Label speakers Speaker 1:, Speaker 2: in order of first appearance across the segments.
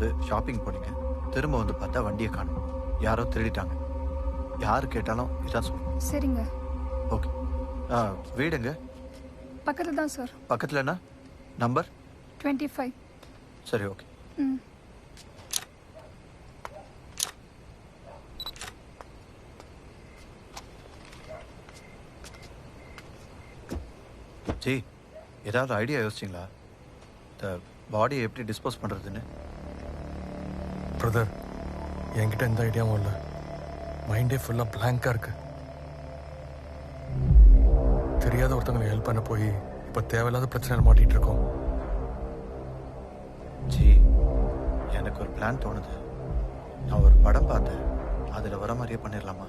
Speaker 1: வரும்போது ஷாப்பிங் போனீங்க. திரும்ப வந்து பார்த்தா வண்டியை காணும். யாரோ திருடிட்டாங்க. யார் கேட்டாலும் இதான் சொல்லுங்க
Speaker 2: சரிங்க.
Speaker 1: ஓகே. ஆ வீடுங்க
Speaker 2: பக்கத்தில் தான் சார்.
Speaker 1: பக்கத்துலனா நம்பர்?
Speaker 2: Twenty five.
Speaker 1: சரி ஓகே.
Speaker 2: ம்.
Speaker 1: ஜி ஏதாவது ஐடியா யோசிச்சிங்களா? இந்த பாடியை எப்படி டிஸ்போஸ் பண்ணுறதுன்னு
Speaker 3: பிரதர் என்கிட்ட எந்த ஐடியாவும் இல்லை. மைண்டே ஃபுல்லாக பிளாங்காக இருக்கு. தெரியாத ஒருத்தவங்களை ஹெல்ப் பண்ண போய் இப்போ தேவையில்லாத பிரச்சனையில் மாட்டிகிட்டு இருக்கோம்.
Speaker 1: ஜி எனக்கு ஒரு பிளான் தோணுது. நான் ஒரு படம் பார்த்தேன். அதில் வர மாதிரியே பண்ணிடலாமா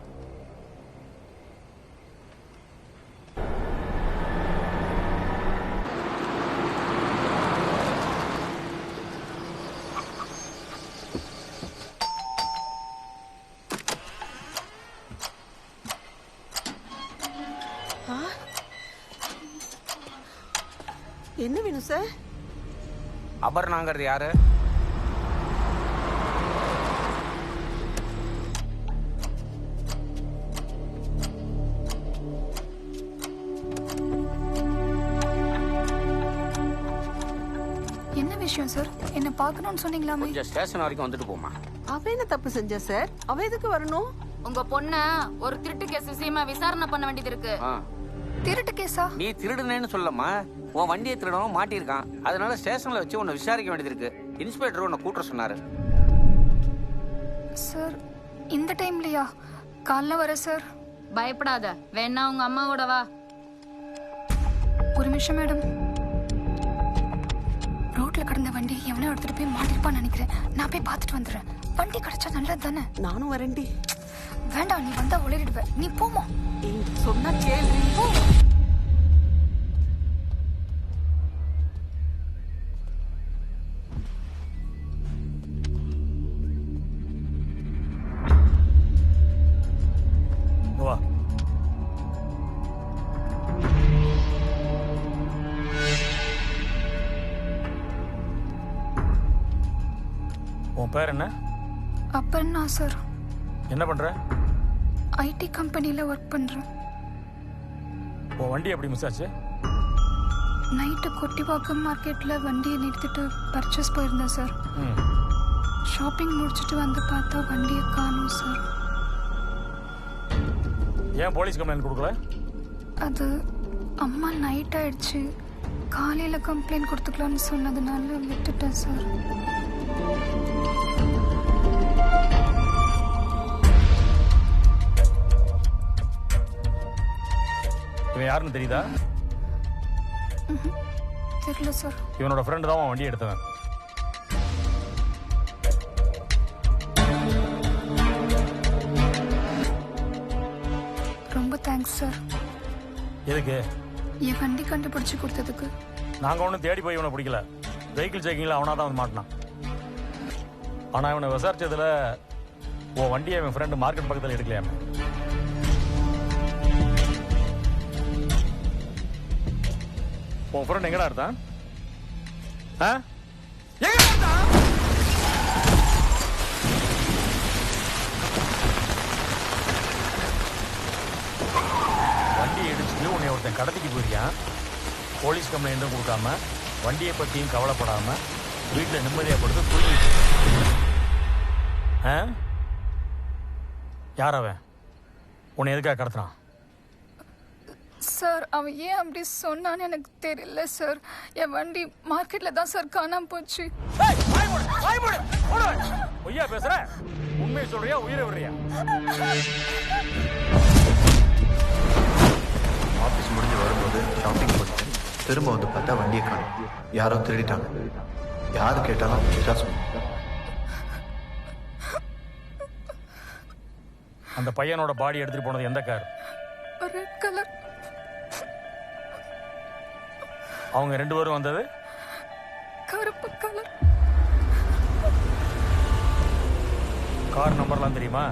Speaker 4: என்ன வேணும் சார்
Speaker 5: அபர்ணாங்கிறது யாரு?
Speaker 2: என்ன விஷயம் சார் என்ன பார்க்கணும்னு சொன்னீங்களாமே?
Speaker 5: கொஞ்சம் ஸ்டேஷன் வரைக்கும் வந்துட்டு போமா
Speaker 4: அவ என்ன தப்பு செஞ்சா சார் அவ எதுக்கு வரணும்?
Speaker 6: உங்க பொண்ண ஒரு திருட்டு கேஸ் விஷயமா விசாரணை பண்ண வேண்டியது இருக்கு.
Speaker 5: ஆ.
Speaker 2: திருட்டு கேஸா?
Speaker 5: நீ திருடுனேன்னு சொல்லம்மா. உன் வண்டியை திருடவும் மாட்டியிருக்கான். அதனால ஸ்டேஷன்ல வச்சு உன்னை விசாரிக்க வேண்டியது இருக்கு இன்ஸ்பெக்டர் உன்னை கூட்ட சொன்னாரு.
Speaker 2: சார் இந்த டைம்லையா? காலைல வர சார்.
Speaker 6: பயப்படாத. வேணா உங்க அம்மாவோட வா.
Speaker 2: ஒரு நிமிஷம் மேடம். ரோட்ல கடந்த வண்டி எவனோ எடுத்துட்டு போய் மாட்டிருப்பான்னு நினைக்கிறேன். நான் போய் பார்த்துட்டு வந்துடுறேன். வண்டி கிடைச்சா நல்லது தானே
Speaker 4: நானும் வரேன்டி.
Speaker 2: வேண்டாம் நீ வந்தா உளறிடுவ நீ போமா
Speaker 4: ஏய் சொன்னா கேள்வி
Speaker 3: உன் பேர் என்ன?
Speaker 2: அப்பன்னா சார்.
Speaker 3: என்ன பண்ற?
Speaker 2: ஐடி கம்பெனியில் ஒர்க் பண்ணுறேன்
Speaker 3: உன் வண்டி எப்படி மிஸ் ஆச்சு?
Speaker 2: நைட்டு கொட்டிவாக்கம் மார்க்கெட்டில் வண்டியை நிறுத்திட்டு பர்ச்சேஸ் போயிருந்தேன் சார். ஷாப்பிங் முடிச்சுட்டு வந்து பார்த்தா வண்டியை காணும் சார்.
Speaker 3: ஏன் போலீஸ் கம்ப்ளைண்ட் கொடுக்கல?
Speaker 2: அது அம்மா நைட் ஆயிடுச்சு. காலையில் கம்ப்ளைண்ட் கொடுத்துக்கலாம்னு சொன்னதுனால விட்டுட்டேன் சார்.
Speaker 3: இவன் யாருன்னு தெரியுதா?
Speaker 2: தெரியல சார்.
Speaker 3: இவனோட ஃப்ரெண்டு தான் வண்டி எடுத்தவன்.
Speaker 2: ரொம்ப தேங்க்ஸ் சார்.
Speaker 3: எதுக்கு?
Speaker 2: என் வண்டி கண்டுபிடிச்சி கொடுத்ததுக்கு.
Speaker 3: நாங்கள் ஒன்றும் தேடி போய் இவனை பிடிக்கல. வெஹிக்கிள் செக்கிங்கில் அவனாக தான் வந்து மாட்டினான். ஆனால் இவனை விசாரிச்சதுல உன் வண்டியை என் ஃப்ரெண்டு மார்க்கெட் பக்கத்தில் எடுக்கலையாமே? உன் ஃப்ரெண்ட் எங்கடா இருந்தான் ஆ? எங்கடா இருந்தான் வண்டி இடிச்சுட்டு உன்னை ஒருத்தன் கடத்திக்கு போயிருக்கான் போலீஸ் கம்ப்ளைண்ட்டும் கொடுக்காம வண்டியை பற்றியும் கவலைப்படாம வீட்டில் நிம்மதியாக படுத்து தூங்கிட்டு ஆ? யார் அவன்? உன்னை எதுக்காக கடத்துறான்?
Speaker 2: சார் அவன் ஏன் அப்படி சொன்னான்னு எனக்கு தெரியல சார். என் வண்டி மார்க்கெட்டில் தான் சார் காணாம போச்சு.
Speaker 3: பொய்யா பேசுற? உண்மையை சொல்றியா உயிரை விடுறியா?
Speaker 1: ஆஃபீஸ் முடிஞ்சு வரும்போது ஷாப்பிங் போனீங்க திரும்ப வந்து பார்த்தா வண்டியை காணும். யாரோ திருடிட்டாங்க. யார் கேட்டாலும் சொல்லுங்க.
Speaker 3: அந்த பையனோட பாடி எடுத்துட்டு போனது எந்த கார்
Speaker 2: ரெட் கலர்
Speaker 3: அவங்க ரெண்டு பேரும் வந்தது?
Speaker 2: கருப்பு கலர்.
Speaker 3: கார் நம்பர்லாம் தெரியுமா?